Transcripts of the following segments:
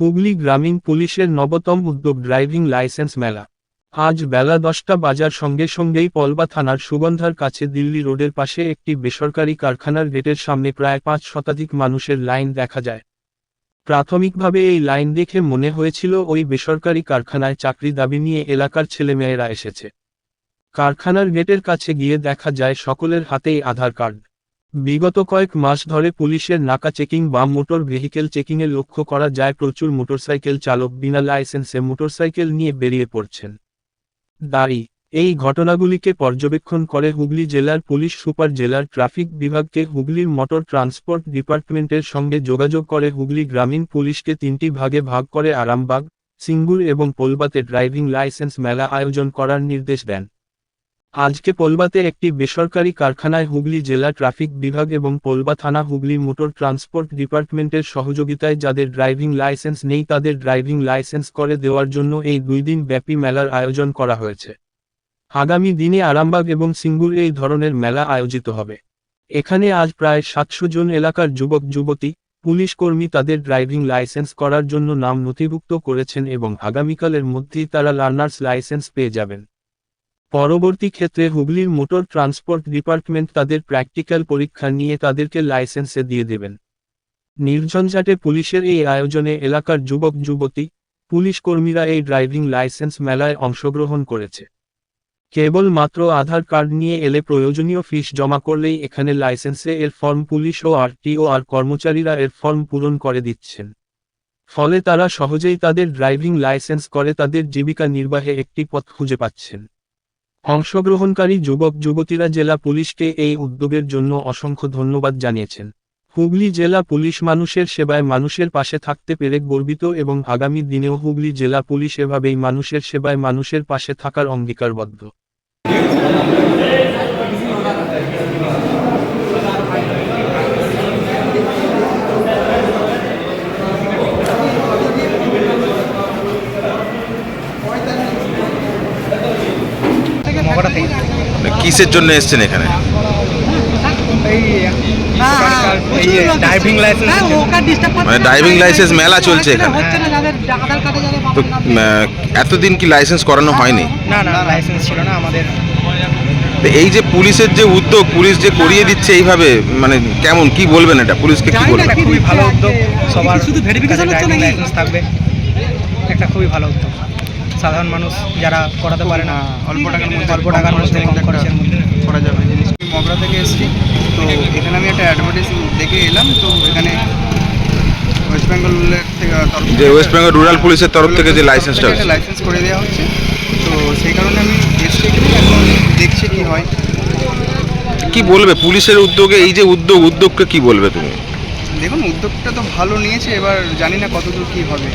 হুগলি গ্রামীণ পুলিশের নবতম উদ্যোগ ড্রাইভিং লাইসেন্স মেলা। আজ বেলা দশটা বাজার সঙ্গে সঙ্গেই পলবা থানার সুগন্ধার কাছে দিল্লি রোডের পাশে একটি বেসরকারি কারখানার গেটের সামনে প্রায় পাঁচ শতাধিক মানুষের লাইন দেখা যায়। প্রাথমিকভাবে এই লাইন দেখে মনে হয়েছিল ওই বেসরকারি কারখানায় চাকরি দাবি নিয়ে এলাকার ছেলেমেয়েরা এসেছে। কারখানার গেটের কাছে গিয়ে দেখা যায় সকলের হাতেই আধার কার্ড। বিগত কয়েক মাস ধরে পুলিশের নাকা চেকিং বা মোটর ভেহিকেল চেকিংয়ে লক্ষ্য করা যায় প্রচুর মোটরসাইকেল চালক বিনা লাইসেন্সে মোটরসাইকেল নিয়ে বেরিয়ে পড়ছেন। দাঁড়ি এই ঘটনাগুলিকে পর্যবেক্ষণ করে হুগলি জেলার পুলিশ সুপার জেলার ট্রাফিক বিভাগকে হুগলির মোটর ট্রান্সপোর্ট ডিপার্টমেন্টের সঙ্গে যোগাযোগ করে হুগলি গ্রামীণ পুলিশকে তিনটি ভাগে ভাগ করে আরামবাগ, সিঙ্গুর এবং পোলবাতে ড্রাইভিং লাইসেন্স মেলা আয়োজন করার নির্দেশ দেন। আজকে পোলবাতে একটি বেসরকারি কারখানায় হুগলি জেলা ট্রাফিক বিভাগ এবং পোলবা থানা হুগলি মোটর ট্রান্সপোর্ট ডিপার্টমেন্টের সহযোগিতায় যাদের ড্রাইভিং লাইসেন্স নেই তাদের ড্রাইভিং লাইসেন্স করে দেওয়ার জন্য এই দুই দিন ব্যাপী মেলার আয়োজন করা হয়েছে। আগামী দিনে আরামবাগ এবং সিঙ্গুর এই ধরনের মেলা আয়োজিত হবে। এখানে আজ প্রায় সাতশো জন এলাকার যুবক, যুবতী, পুলিশ কর্মী তাদের ড্রাইভিং লাইসেন্স করার জন্য নাম নথিভুক্ত করেছেন এবং আগামীকালের মধ্যেই তারা লার্নার্স লাইসেন্স পেয়ে যাবেন। পরবর্তী ক্ষেত্রে হুগলির মোটর ট্রান্সপোর্ট ডিপার্টমেন্ট তাদের প্র্যাকটিক্যাল পরীক্ষা নিয়ে তাদেরকে লাইসেন্সে দিয়ে দেবেন। নির্ঝঞ্ঝাটে পুলিশের এই আয়োজনে এলাকার যুবক, যুবতী, পুলিশ কর্মীরা এই ড্রাইভিং লাইসেন্স মেলায় অংশগ্রহণ করেছে। কেবল মাত্র আধার কার্ড নিয়ে এলে প্রয়োজনীয় ফিস জমা করলেই এখানে লাইসেন্সে এর ফর্ম পুলিশ ও আরটিও আর কর্মচারীরা এর ফর্ম পূরণ করে দিচ্ছেন। ফলে তারা সহজেই তাদের ড্রাইভিং লাইসেন্স করে তাদের জীবিকা নির্বাহে একটি পথ খুঁজে পাচ্ছেন। অংশগ্রহণকারী যুবক যুবতীরা জেলা পুলিশকে এই উদ্যোগের জন্য অসংখ্য ধন্যবাদ জানিয়েছেন। হুগলি জেলা পুলিশ মানুষের সেবায় মানুষের পাশে থাকতে পেরে গর্বিত এবং আগামী দিনেও হুগলি জেলা পুলিশ এভাবেই মানুষের সেবায় মানুষের পাশে থাকার অঙ্গীকারবদ্ধ। কিসের জন্য এসছেন এখানে? এই লাইসেন্স মানে ড্রাইভিং লাইসেন্স মেলা চলছে এখানে। তো এতদিন কি লাইসেন্স করানো হয়নি? না লাইসেন্স ছিল না আমাদের। তো এই যে পুলিশের যে উদ্যোগ পুলিশ যে করিয়ে দিচ্ছে এইভাবে মানে কেমন কি বলবেন এটা? পুলিশকে কি বলবেন? খুবই ভালো উদ্যোগ সবার শুধু ভেরিফিকেশন হচ্ছে নাকি? লাইসেন্স থাকবে। একটা খুবই ভালো উদ্যোগ। সাধারণ মানুষ যারা করাতে পারে না অল্প টাকার মধ্যে অল্প টাকার মধ্যে কম খরচের মধ্যে। করা যাবে জিনিস। আমি মগরা থেকে এসেছি। তো এখানে আমি একটা অ্যাডভার্টাইজ দেখে এলাম। তো এখানে ওয়েস্ট বেঙ্গলের থেকে যে ওয়েস্ট বেঙ্গল রুরাল পুলিশের তরফ থেকে যে লাইসেন্সটা লাইসেন্স করে দেওয়া হচ্ছে। তো সেই কারণে আমি এসেছি এখন দেখছি কি হয়। কি বলবে? পুলিশের উদ্যোগে এই যে উদ্যোগ উদ্যোগকে কি বলবে তুমি? দেখুন উদ্যোগটা তো ভালো নিয়েছে। এবার জানি না কতদূর কী হবে।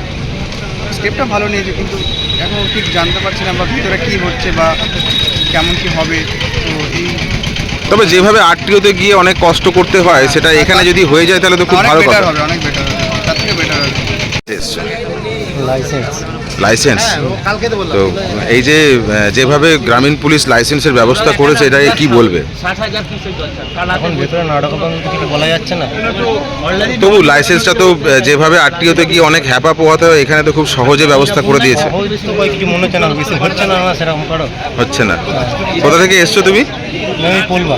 স্টেপটা ভালো নিয়েছে কিন্তু এখন ঠিক জানতে পারছি না বা ভিতরে কী হচ্ছে বা কেমন কী হবে। তো এই তবে যেভাবে আরটিওতে গিয়ে অনেক কষ্ট করতে হয় সেটা এখানে যদি হয়ে যায় তাহলে তো খুব ভালো হবে অনেক বেটার হবে তার থেকে বেটার হবে। লাইসেন্স লাইসেন্স তো এই যে যেভাবে গ্রামীণ পুলিশ লাইসেন্সের ব্যবস্থা করেছে এটা কি বলবে? এখন ভেতরে নাটক কিছু বলা যাচ্ছে না। তবু লাইসেন্সটা তো যেভাবে আরটিওতে গিয়ে অনেক হ্যাপা পোহাতে হয় এখানে তো খুব সহজে ব্যবস্থা করে দিয়েছে। হচ্ছে না বেশি হচ্ছে না না সেরকম করো। হচ্ছে না। কোথা থেকে এসছো তুমি? আমি বলবা